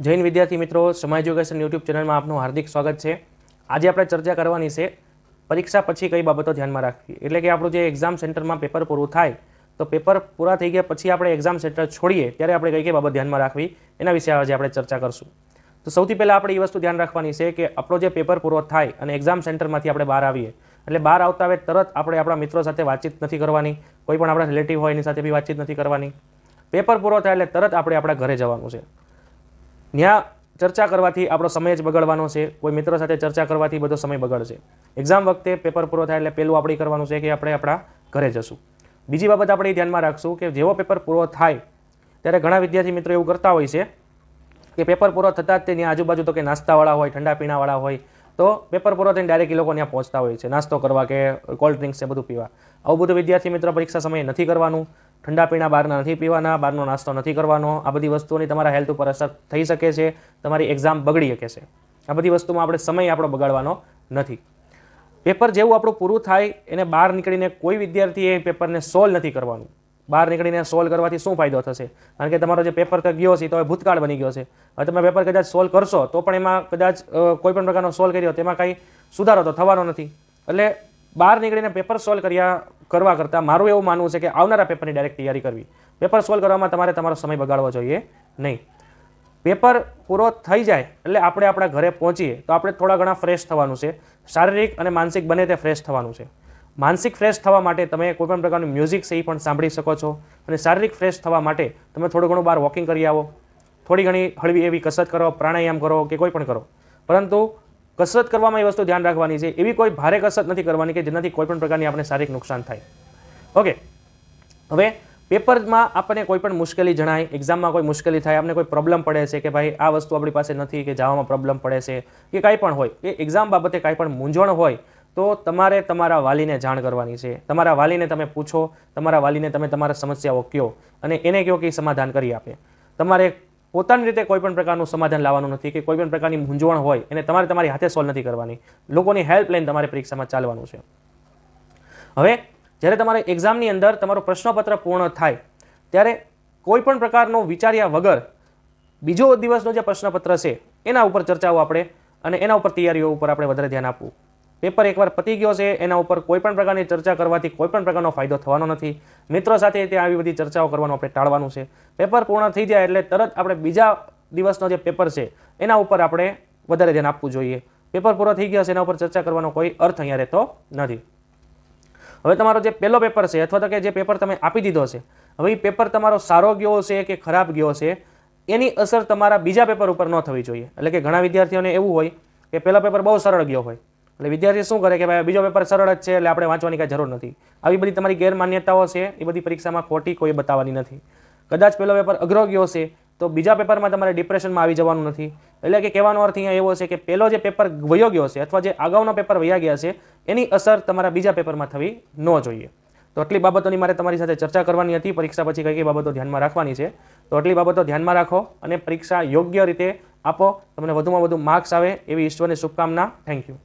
જૈન વિદ્યાર્થી મિત્રો સમય એજ્યુકેશન યુટ્યુબ ચેનલમાં આપનું હાર્દિક સ્વાગત છે. આજે આપણે ચર્ચા કરવાની છે પરીક્ષા પછી કઈ બાબતો ધ્યાનમાં રાખવી. એટલે કે આપણું જે એક્ઝામ સેન્ટરમાં પેપર પૂરું થાય, તો પેપર પૂરા થઈ ગયા પછી આપણે એક્ઝામ સેન્ટર છોડીએ, ત્યારે આપણે કઈ કઈ બાબત ધ્યાનમાં રાખવી, એના વિશે આજે આપણે ચર્ચા કરશું. તો સૌથી પહેલાં આપણે એ વસ્તુ ધ્યાન રાખવાની છે કે આપણો જે પેપર પૂરો થાય અને એક્ઝામ સેન્ટરમાંથી આપણે બહાર આવીએ. એટલે બહાર આવતા હવે તરત આપણે આપણા મિત્રો સાથે વાતચીત નથી કરવાની, કોઈ પણ આપણા રિલેટિવ હોય એની સાથે બી વાતચીત નથી કરવાની. પેપર પૂરો થાય એટલે તરત આપણે આપણા ઘરે જવાનું છે. ત્યાં ચર્ચા કરવાથી આપણો સમય જ બગડવાનો છે. કોઈ મિત્રો સાથે ચર્ચા કરવાથી બધો સમય બગડશે. એક્ઝામ વખતે પેપર પૂરો થાય એટલે પહેલું આપણે કરવાનું છે કે આપણે આપણા ઘરે જશું. બીજી બાબત આપણે ધ્યાનમાં રાખશું કે જેવો પેપર પૂરો થાય, ત્યારે ઘણા વિદ્યાર્થી મિત્રો એવું કરતા હોય છે કે પેપર પૂરો થતાં જ તેની આજુબાજુ તો કે નાસ્તાવાળા હોય ઠંડા પીણાવાળા હોય, તો પેપર પૂરો થઈને ડાયરેક્ટ એ લોકો ત્યાં પહોંચતા હોય છે. નાસ્તો કરવા કે કોલ્ડ ડ્રિંક્સ છે બધું પીવા. આવું બધું વિદ્યાર્થી મિત્રો પરીક્ષા સમયે નથી કરવાનું. ઠંડા પીણા બહારના નથી પીવાના, બહારનો નાસ્તો નથી કરવાનો. આ બધી વસ્તુઓની તમારા હેલ્થ ઉપર અસર થઈ શકે છે. તમારી એક્ઝામ બગડી શકે છે. આ બધી વસ્તુમાં આપણે સમય આપણો બગાડવાનો નથી. પેપર જેવું આપણું પૂરું થાય, એને બહાર નીકળીને કોઈ વિદ્યાર્થીએ પેપરને સોલ્વ નથી કરવાનું. બહાર નીકળીને સોલ્વ કરવાથી શું ફાયદો થશે? કારણ કે તમારો જે પેપર ગયો છે, તો હવે ભૂતકાળ બની ગયો છે. હવે તમે પેપર કદાચ સોલ્વ કરશો, તો પણ એમાં કદાચ કોઈ પણ પ્રકારનો સોલ્વ કર્યો, તેમાં કાંઈ સુધારો તો થવાનો નથી. એટલે બહાર નીકળીને પેપર સોલ્વ કર્યા કરવા કરતાં મારું એવું માનવું છે કે આવનારા પેપરની ડાયરેક્ટ તૈયારી કરવી. પેપર સોલ્વ કરવામાં તમારે તમારો સમય બગાડવો જોઈએ નહીં. પેપર પૂરો થઈ જાય એટલે આપણે આપણા ઘરે પહોંચીએ તો આપણે થોડા ઘણા ફ્રેશ થવાનું છે. શારીરિક અને માનસિક બને તે ફ્રેશ થવાનું છે. માનસિક ફ્રેશ થવા માટે તમે કોઈપણ પ્રકારનું મ્યુઝિક છે એ પણ સાંભળી શકો છો અને શારીરિક ફ્રેશ થવા માટે તમે થોડું ઘણું બહાર વોકિંગ કરી આવો. થોડી ઘણી હળવી એવી કસરત કરો, પ્રાણાયામ કરો કે કોઈ પણ કરો. પરંતુ કસરત કરવામાં એ વસ્તુ ધ્યાન રાખવાની છે. એવી કોઈ ભારે કસરત નથી કરવાની કે જેનાથી કોઈ પણ પ્રકારની આપણે શારીરિક નુકસાન થાય. ઓકે. હવે પેપરમાં આપણને કોઈ પણ મુશ્કેલી જણાય, એક્ઝામમાં કોઈ મુશ્કેલી થાય આપણને કોઈ પ્રોબ્લેમ પડે છે કે ભાઈ આ વસ્તુ આપણી પાસે નથી કે જવામાં પ્રોબ્લેમ પડે છે કે કાંઈ પણ હોય. એ એક્ઝામ બાબતે કાંઈ પણ મૂંઝવણ હોય તો તમારે તમારા વાલીને જાણ કરવાની છે. તમારા વાલીને તમે પૂછો, તમારા વાલીને તમે તમારા સમસ્યાઓ કહો અને એને કહો કે સમાધાન કરી આપે. તમારે પોતાની રીતે કોઈ પણ પ્રકારનું સમાધાન લાવવાનું નથી કે કોઈ પણ પ્રકારની મૂંઝવણ હોય, એને તમારે તમારી હાથે સોલ્વ નથી કરવાની. લોકોની હેલ્પ લઈને તમારે પરીક્ષામાં ચાલવાનું છે. હવે, જ્યારે તમારે એક્ઝામની અંદર તમારું પ્રશ્નપત્ર પૂર્ણ થાય, ત્યારે કોઈ પણ પ્રકારનો વિચાર્યા વગર બીજો દિવસનો જે પ્રશ્નપત્ર છે, એના ઉપર ચર્ચાઓ આપણે અને એના ઉપર તૈયારીઓ ઉપર આપણે વધારે ધ્યાન આપવું. પેપર એકવાર પતી ગયો છે, એના ઉપર કોઈપણ પ્રકારની ચર્ચા કરવાથી કોઈપણ પ્રકારનો ફાયદો થવાનો નથી. મિત્રો સાથે તે આવી બધી ચર્ચાઓ કરવાનું આપણે ટાળવાનું છે. પેપર પૂર્ણ થઈ જાય એટલે તરત આપણે બીજા દિવસનો જે પેપર છે, એના ઉપર આપણે વધારે ધ્યાન આપવું જોઈએ. પેપર પૂરો થઈ ગયો છે, એના ઉપર ચર્ચા કરવાનો કોઈ અર્થ અહીંયા રહેતો નથી. હવે તમારો જે પહેલો પેપર છે, અથવા તો કે જે પેપર તમે આપી દીધો છે, હવે એ પેપર તમારો સારો ગયો છે કે ખરાબ ગયો છે, એની અસર તમારા બીજા પેપર ઉપર ન થવી જોઈએ. એટલે કે ઘણા વિદ્યાર્થીઓને એવું હોય કે પહેલો પેપર બહુ સરળ ગયો હોય. એટલે વિદ્યાર્થી શું કરે કે ભાઈ, બીજો પેપર સરળ જ છે, એટલે આપણે વાંચવાની કાંઈ જરૂર નથી. આવી બધી તમારી ગેરમાન્યતાઓ છે, એ બધી પરીક્ષામાં ખોટી કોઈ બતાવવાની નથી. કદાચ પહેલો પેપર અઘરો ગયો છે તો બીજા પેપરમાં તમારે ડિપ્રેશનમાં આવી જવાનું નથી. એટલે કે કહેવાનો અર્થ અહીંયા એવો છે કે પહેલો જે પેપર વયો ગયો છે અથવા જે અગાઉનો પેપર વયા ગયા છે, એની અસર તમારા બીજા પેપરમાં થવી ન જોઈએ. તો આટલી બાબતોની મારે તમારી સાથે ચર્ચા કરવાની હતી, પરીક્ષા પછી કઈ કઈ બાબતો ધ્યાનમાં રાખવાની છે. તો આટલી બાબતો ધ્યાનમાં રાખો અને પરીક્ષા યોગ્ય રીતે આપો. તમને વધુમાં વધુ માર્ક્સ આવે એવી ઈશ્વરની શુભકામના. Thank you